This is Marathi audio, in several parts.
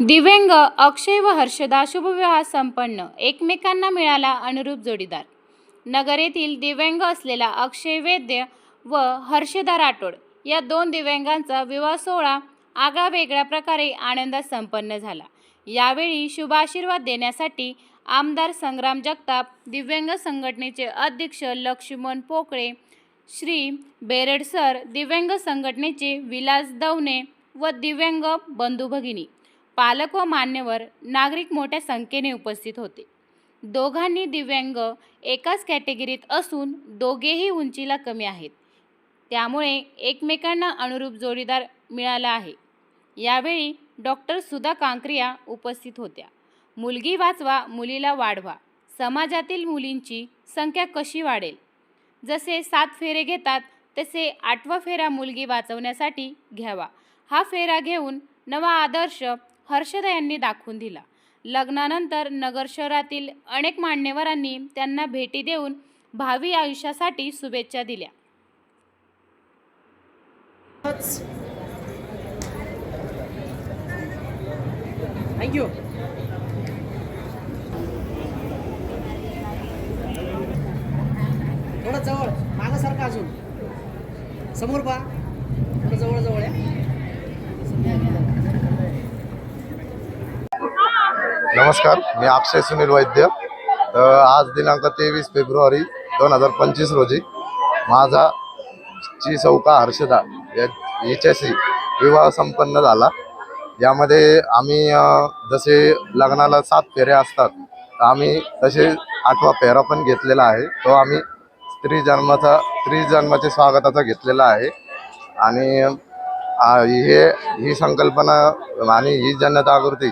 दिव्यांग अक्षय व हर्षदा शुभविवाह संपन्न. एकमेकांना मिळाला अनुरूप जोडीदार. नगर येथील दिव्यांग असलेला अक्षय वैद्य व हर्षदा राठोड या दोन दिव्यांगांचा विवाह सोहळा आगळा वेगळ्या प्रकारे आनंदात संपन्न झाला. यावेळी शुभाशीर्वाद देण्यासाठी आमदार संग्राम जगताप दिव्यांग संघटनेचे अध्यक्ष लक्ष्मण पोकळे श्री बेरड सर दिव्यांग संघटनेचे विलास दवणे व दिव्यांग बंधू भगिनी पालक व मान्यवर नागरिक मोठ्या संख्येने उपस्थित होते. दोघांनी दिव्यांग एकाच कॅटेगरीत असून दोघेही उंचीला कमी आहेत. त्यामुळे एकमेकांना अनुरूप जोडीदार मिळाला आहे. यावेळी डॉक्टर सुधा कांक्रिया उपस्थित होत्या. मुलगी वाचवा मुलीला वाढवा. समाजातील मुलींची संख्या कशी वाढेल? जसे सात फेरे घेतात तसे आठवा फेरा मुलगी वाचवण्यासाठी घ्यावा. हा फेरा घेऊन नवा आदर्श हर्षदा यांनी दाखवून दिला. लग्नानंतर नगर शहरातील अनेक मान्यवरांनी त्यांना भेटी देऊन भावी आयुष्यासाठी शुभेच्छा दिल्या. थोडं जवळ मागासारखं अजून. समोर पहा. थोडं जवळ जवळ आहे. नमस्कार मी अक्षय सुनील वैद्य. आज दिनांक तेवीस फेब्रुवारी दोन हजार पंचवीस रोजी माझा ची चौका हर्षदा या हिच्याशी विवाह संपन्न झाला. यामध्ये आम्ही जसे लग्नाला सात फेऱ्या असतात तर आम्ही तसे आठवा फेरा पण घेतलेला आहे. तो आम्ही स्त्री जन्माचा स्त्री जन्माच्या स्वागताचा घेतलेला आहे. आणि हे ही संकल्पना आणि ही जनजागृती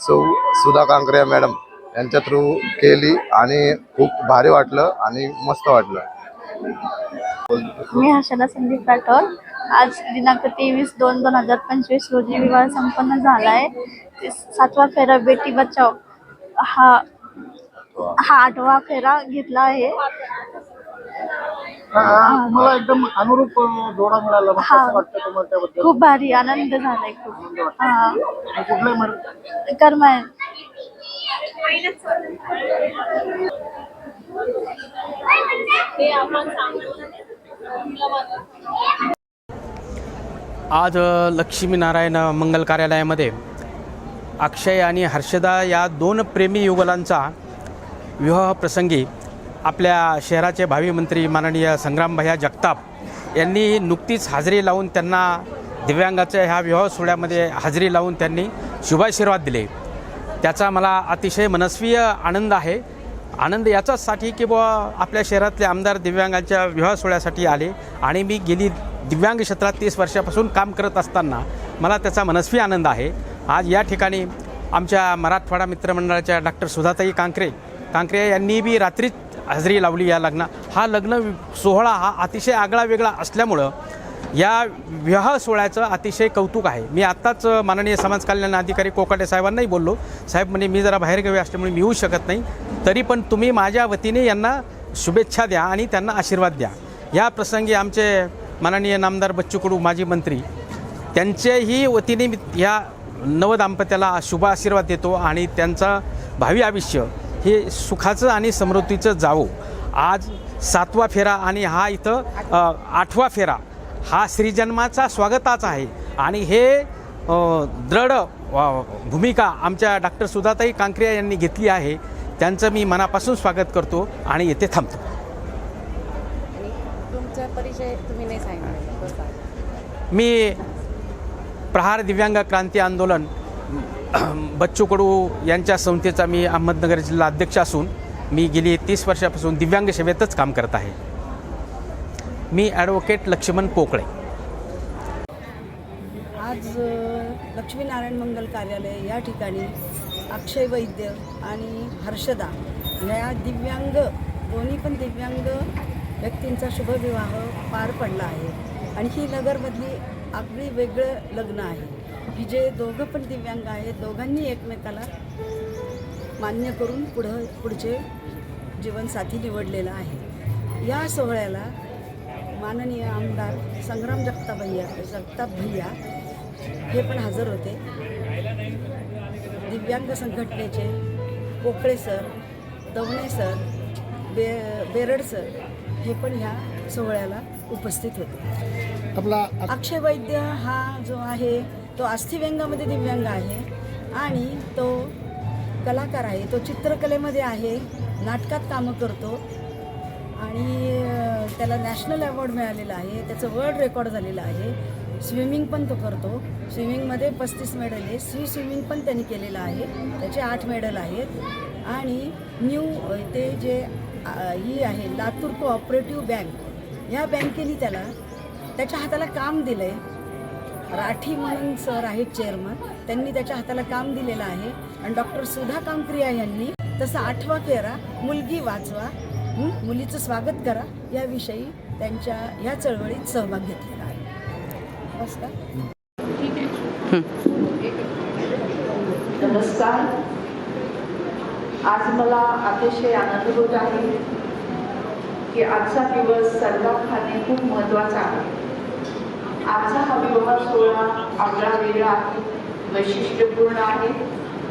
सौ सुधा कांकरे मॅडम यांच्या थ्रू केली आणि खूप भारी वाटलं आणि मस्त वाटलं. मी हर्षदा संदीप राठोड. आज दिनांक तेवीस दोन दोन हजार पंचवीस रोजी विवाह संपन्न झाला आहे सातवा फेरा बेटी बचाव हा हा आठवा फेरा घेतला आहे. मला एकदम अनुरूप जोडा मिळाला. मग. कसं वाटतं तुम्हाला त्याबद्दल. खूप भारी आनंद झालाय खूप. हा. आणि कुठले मॅडम करमाय आज लक्ष्मीनारायण मंगल कार्यालयामध्ये अक्षय आणि हर्षदा या दोन प्रेमी युगलांचा विवाह प्रसंगी आपल्या शहराचे भावी मंत्री माननीय संग्रामभैया जगताप यांनी नुकतीच हजेरी लावून त्यांना दिव्यांगाच्या ह्या विवाह सोहळ्यामध्ये हजेरी लावून त्यांनी शुभाशीर्वाद दिले. त्याचा मला अतिशय मनस्वीय आनंद आहे. आनंद याचाचसाठी की बुवा आपल्या शहरातले आमदार दिव्यांगांच्या विवाह सोहळ्यासाठी आले आणि मी गेली दिव्यांग क्षेत्रात तीस वर्षापासून काम करत असताना मला त्याचा मनस्वी आनंद आहे. आज या ठिकाणी आमच्या मराठवाडा मित्रमंडळाच्या डॉक्टर सुधाताई कांकरे कांकरे यांनी बी रात्रीच हजेरी लावली या लग्न. हा लग्न सोहळा हा अतिशय आगळा वेगळा असल्यामुळं या विवाह सोहळ्याचं अतिशय कौतुक आहे. मी आत्ताच माननीय समाज कल्याण अधिकारी कोकाटे साहेबांनाही बोललो. साहेब म्हणजे मी जरा बाहेरगावी असल्यामुळे मी येऊ शकत नाही. तरी पण तुम्ही माझ्या वतीने यांना शुभेच्छा द्या आणि त्यांना आशीर्वाद द्या. या प्रसंगी आमचे माननीय नामदार बच्चू कडू माजी मंत्री त्यांच्याही वतीने मी ह्या नवदाम्पत्याला शुभ आशीर्वाद देतो आणि त्यांचं भावी आयुष्य हे सुखाचं आणि समृद्धीचं जावो. आज सातवा फेरा आणि हा इथं आठवा फेरा. हा श्रीजन्माचा स्वागताचा आहे. आणि हे दृढ भूमिका आमच्या डॉक्टर सुधाताई कांक्रिया यांनी घेतली आहे. त्यांचं मी मनापासून स्वागत करतो आणि येथे थांबतो. तुमचा परिचय तुम्ही नाही सांगितलं. बसा. मी प्रहार दिव्यांग क्रांती आंदोलन बच्चू कडू यांच्या संस्थेचा मी अहमदनगर जिल्हा अध्यक्ष असून मी गेली तीस वर्षापासून दिव्यांग सेवेतच काम करत आहे. मी ॲडव्होकेट लक्ष्मण पोकळे. आज लक्ष्मीनारायण मंगल कार्यालय या ठिकाणी अक्षय वैद्य आणि हर्षदा या दिव्यांग दोन्ही पण दिव्यांग व्यक्तींचा शुभविवाह पार पडला आहे. आणि ही नगरमधली अगदी वेगळं लग्न आहे. की जे दोघं पण दिव्यांग आहेत. दोघांनी एकमेकाला मान्य करून पुढं पुढचे जीवनसाथी निवडलेला आहे. या सोहळ्याला माननीय आमदार संग्राम जगताप भैया जगताप भैया हे पण हजर होते. दिव्यांग संघटनेचे पोकळे सर दवणे सर बे बेरड सर हे पण ह्या सोहळ्याला उपस्थित होते. आपला अक्षय वैद्य हा जो आहे तो अस्थिव्यंगामध्ये दिव्यांग आहे आणि तो कलाकार आहे. तो चित्रकलेमध्ये आहे. नाटकात कामं करतो. आणि त्याला नॅशनल अवॉर्ड मिळालेला आहे. त्याचं वर्ल्ड रेकॉर्ड झालेलं आहे. स्विमिंग पण तो करतो. स्विमिंगमध्ये पस्तीस मेडल आहे. सी स्विमिंग पण त्यांनी केलेलं आहे. त्याचे आठ मेडल आहेत. आणि न्यू ते जे ही आहे लातूर कोऑपरेटिव्ह बँक या बँकेने त्याला त्याच्या हाताला काम दिलं आहे राठी म्हणून सर आहेत चेअरमन त्यांनी त्याच्या हाताला काम दिलेलं आहे. आणि डॉक्टर सुधा कांक्रिया यांनी तसा आठवा फेरा मुलगी वाचवा मुलीचं स्वागत करा याविषयी त्यांच्या ह्या चळवळीत सहभाग घेतलेला आहे. नमस्कार. आज मला अतिशय आनंद होत आहे की आजचा दिवस सर्वांखाने खूप महत्त्वाचा आहे. आजचा हा विवाह सोहळा आगळा वेगळा आहे वैशिष्ट्यपूर्ण आहे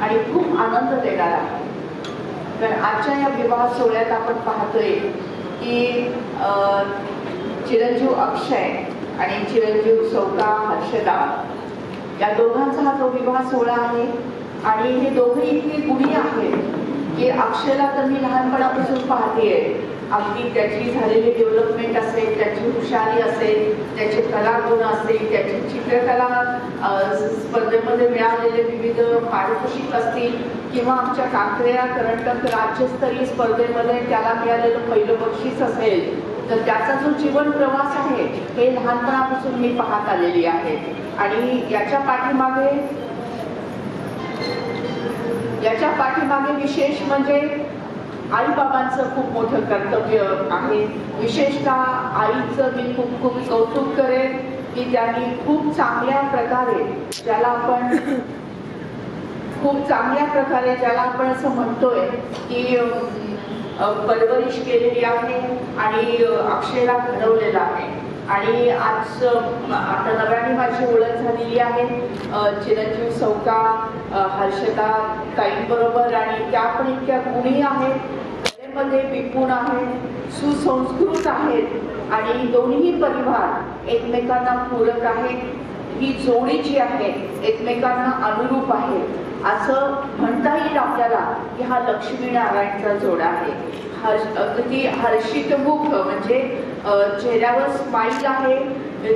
आणि खूप आनंद देणारा आहे. तर आजच्या या विवाह सोहळ्यात आपण पाहतोय की चिरंजीव अक्षय आणि चिरंजीव सौका हर्षदा या दोघांचा हा जो विवाह सोहळा आहे. आणि हे दोघे इतके गुणी आहेत की अक्षयला तर मी लहानपणापासून पाहतेय. अगदी त्याची झालेली डेव्हलपमेंट असेल त्याची हुशारी असेल त्याचे कलागुण असेल त्याची चित्रकला स्पर्धेमध्ये मिळालेले विविध पारितोषिक असतील किंवा आमच्या काकड्या करंटक राज्यस्तरीय स्पर्धेमध्ये त्याला मिळालेलं पहिलं बक्षीस असेल तर त्याचा जो जीवन प्रवास आहे हे लहानपणापासून मी पाहत आलेली आहे. आणि याच्या पाठीमागे याच्या पाठीमागे विशेष म्हणजे आईबाबांचं खूप मोठं कर्तव्य आहे. विशेषतः आईचं मी खूप खूप कौतुक करेन की त्यांनी खूप चांगल्या प्रकारे ज्याला आपण खूप चांगल्या प्रकारे ज्याला आपण असं म्हणतोय की परवरिश केलेली आहे आणि अक्षयला घडवलेला आहे. आणि आज आता नव्याने माझी ओळख झालेली आहे चिरंजीव सौका हर्षदा ताईंबरोबर आणि त्या पण इतक्या गुणी आहेत. कलेमध्ये विपुण आहेत सुसंस्कृत आहेत आणि दोन्ही परिवार एकमेकांना पूरक आहेत. ही जोडी जी आहे एकमेकांना अनुरूप आहे. असं म्हणता येईल आपल्याला की हा लक्ष्मीनारायणचा जोडा आहे. हर्ष अगदी हर्षित मुख म्हणजे चेहऱ्यावर स्माईल आहे.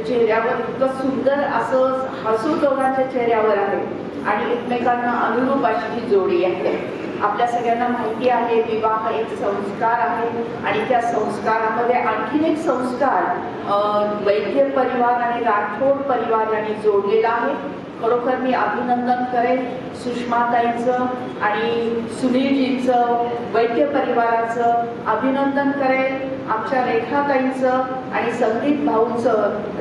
चेहऱ्यावर इतकं सुंदर असं हसू दोघांच्या चेहऱ्यावर आहे. आणि एकमेकांना अनुरूप अशी ही जोडी आहे आपल्या सगळ्यांना माहिती आहे विवाह एक संस्कार आहे आणि त्या संस्कारामध्ये आणखीन एक संस्कार वैद्य परिवार आणि राठोड परिवार यांनी जोडलेला आहे. खरोखर मी अभिनंदन करेन सुषमाताईंचं आणि सुनीलजींचं वैद्य परिवाराचं अभिनंदन करेन. आमच्या रेखाताईंचं आणि संदीप भाऊंचं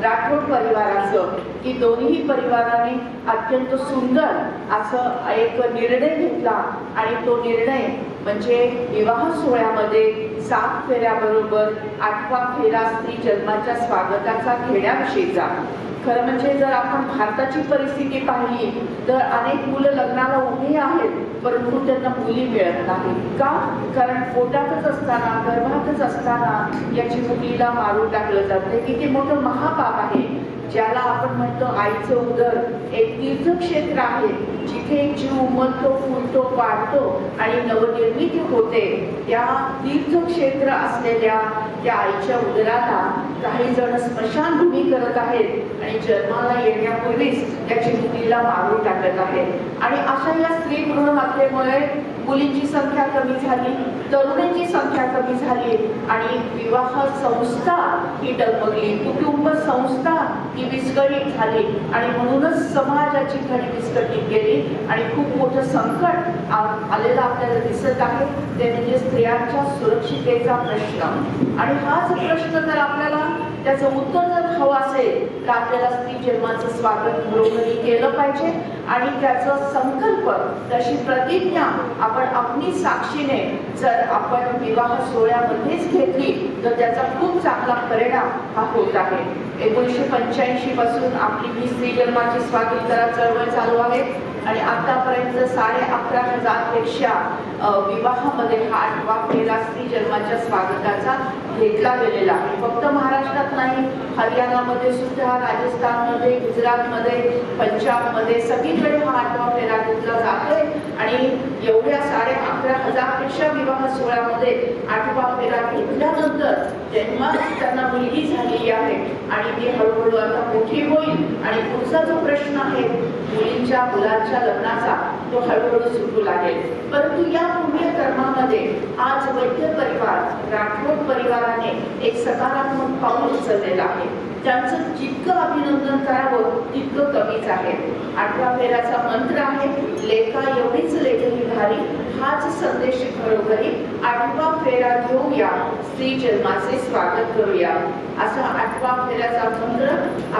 राठोड परिवाराचं की दोन्ही परिवाराने अत्यंत सुंदर असं एक निर्णय घेतला. आणि तो निर्णय म्हणजे विवाह सोहळ्यामध्ये सात फेऱ्याबरोबर आठवा फेरा स्त्री जन्माच्या स्वागताचा घेण्याविषयीचा खरं म्हणजे जर आपण भारताची परिस्थिती पाहिली तर अनेक मुलं लग्नाला उभी आहेत परंतु त्यांना मुली मिळत नाही का? कारण पोटातच असताना गर्भातच असताना याची मुलीला मारून टाकलं जातं. हे किती मोठं महापाप आहे. ज्याला आपण म्हणतो आईचं उदर. एक तीर्थक्षेत्र आहे. जिथे जीव उमलतो फुलतो वाढतो आणि नवनिर्मिती होते. त्या तीर्थक्षेत्र असलेल्या त्या आईच्या उदराला काही जण स्मशानभूमी करत आहेत आणि जन्माला येण्यापूर्वीच त्याची मुलीला मारून टाकत आहेत. आणि अशा या स्त्री भ्रूण हत्येमुळे मुलींची संख्या कमी झाली तरुणींची संख्या कमी झाली आणि विवाह संस्था ही डगमगली कुटुंब संस्था ही विस्कळीत झाली आणि म्हणूनच समाजाची घडी विस्कळीत गेली आणि खूप मोठं संकट आलेलं आपल्याला दिसत आहे. ते म्हणजे स्त्रियांच्या सुरक्षितेचा प्रश्न. आणि हाच प्रश्न जर आपल्याला त्याचं उत्तर हवं असेल तर आपल्याला स्त्री जन्माचं स्वागत घरोघरी केलं पाहिजे आणि त्याचं संकल्प तशी प्रतिज्ञा आपण आपली साक्षीने जर आपण विवाह सोहळ्यामध्येच घेतली तर त्याचा खूप चांगला परिणाम हा होत आहे. एकोणीसशे पंच्याऐंशी पासून आपली ही स्त्री जन्माची स्वातंत्र्य चळवळ चालू आहे. आणि आतापर्यंत साडे अकरा हजारपेक्षा विवाहामध्ये हा आठवा फेरा स्त्री जन्माच्या स्वागताचा घेतला गेलेला. आहे फक्त महाराष्ट्रात नाही हरियाणामध्ये सुद्धा राजस्थानमध्ये गुजरातमध्ये पंजाबमध्ये सगळीकडे हा आठवा फेरा घेतला जातोय. आणि एवढ्या साडे अकरा हजारपेक्षा विवाह सोहळ्यामध्ये आठवा फेरा घेतल्यानंतर जन्मा त्यांना मुलगी झालेली आहे आणि ती हळूहळू आता मोठी होईल. आणि पुढचा जो प्रश्न आहे मुलींच्या मुलांच्या लग्नाचा तो हळूहळू सुटू लागेल. परंतु या पुण्यकर्मामध्ये आज वैद्य परिवार राठोड परिवाराने एक सकारात्मक पाऊल उचललेलं आहे. त्यांचं जितकं अभिनंदन करावं तितकं कमीच आहे. आठवा फेऱ्याचा मंत्र आहे लेखा एवढीच लेखही भारी हाच संदेश घरोघरी आठवा फेरा घेऊया स्त्री जन्माचे स्वागत करूया असा आठवा फेऱ्याचा मंत्र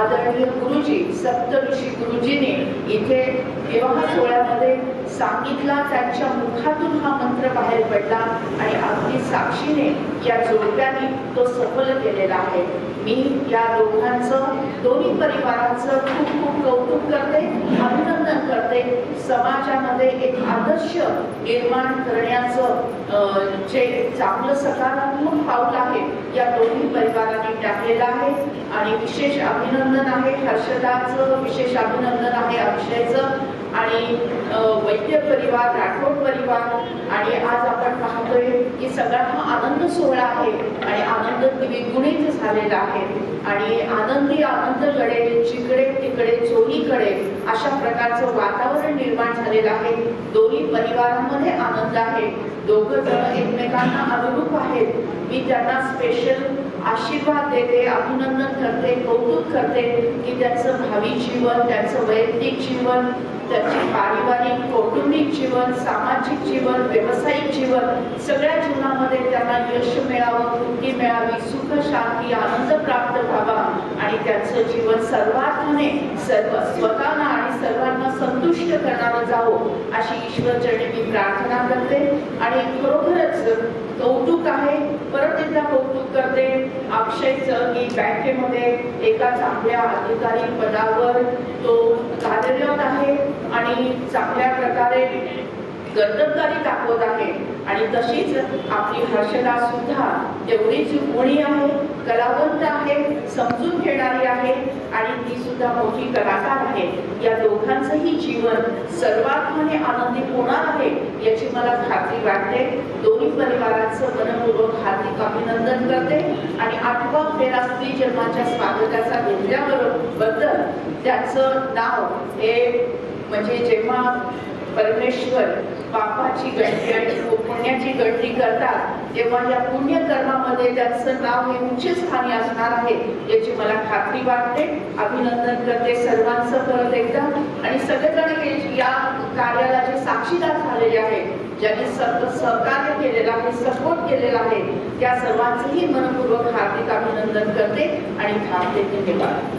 आदरणीय गुरुजी सप्तऋषी गुरुजीने इथे विवाह सोहळ्यामध्ये सांगितला त्यांच्या मुखातून हा मंत्र बाहेर पडला आणि अगदी साक्षीने या जोडप्याने तो सफल केलेला आहे मी या दोघांचं दोन्ही परिवारांचं खूप खूप कौतुक करते अभिनंदन करते समाजामध्ये एक आदर्श निर्माण करण्याचं अं, जे चांगलं सकारात्मक पाऊल आहे या दोन्ही परिवारांनी टाकलेलं आहे. आणि विशेष अभिनंदन आहे हर्षदाचं विशेष अभिनंदन आहे अक्षयचं आणि वैद्य परिवार राठोड परिवार आणि आज आपण पाहतोय की सगळा हा आनंद सोहळा आहे आणि आनंद द्विगुणित झालेला आहे. आणि आनंदी आनंदकडे जिकडे तिकडे चोहीकडे अशा प्रकारचं वातावरण निर्माण झालेलं आहे. दोन्ही परिवारांमध्ये आनंद आहे. दोघं जण एकमेकांना अनुरूप आहेत. मी त्यांना स्पेशल आशीर्वाद देते अभिनंदन करते कौतुक करते की त्यांचं भावी जीवन त्यांचं वैयक्तिक जीवन त्याची पारिवारिक कौटुंबिक जीवन सामाजिक जीवन व्यावसायिक जीवन सगळ्या जीवनामध्ये त्यांना यश मिळावं तृप्ती मिळावी सुख शांती आनंद प्राप्त व्हावा. आणि त्यांचं जीवन सर्वार्थाने सर्व स्वतःला आणि सर्वांना संतुष्ट करणारं जावं अशी ईश्वरचरणी मी प्रार्थना करते. आणि खरोखरच कौतुक आहे. परत एकदा कौतुक करते. अक्षयचं की बँकेमध्ये एका चांगल्या अधिकारी पदावर तो कार्यरत आहे. आणि चांगल्या प्रकारे कर्तबगारी दाखवत आहे. आणि तशीच आपली हर्षदा सुद्धा तेवढीच उणी आहे कलावंत आहे समजून घेणारी आहे आणि ती सुद्धा मोठी कलाकार आहे. या दोघांचंही जीवन सर्वार्थाने आनंदी होणार आहे याची मला खात्री वाटते. दोन्ही परिवारांचं मनपूर्वक हार्दिक अभिनंदन करते. आणि आठवा फेरा स्त्री जन्माच्या स्वागताचा बद्दल त्याचं नाव हे म्हणजे जेव्हा परमेश्वर पापाची गणती आणि पुण्याची गणती करतात तेव्हा या पुण्यकर्मामध्ये त्यांचं नाव हे उच्च स्थानी असणार आहे याची मला खात्री वाटते. अभिनंदन करते सर्वांचं परत एकदा. आणि सगळेजण हे या कार्याला जे साक्षीदार झालेले आहेत ज्यांनी सर्व सहकार्य केलेलं आहे सपोर्ट केलेला आहे त्या सर्वांचंही मनपूर्वक हार्दिक अभिनंदन करते आणि थांबते धन्यवाद.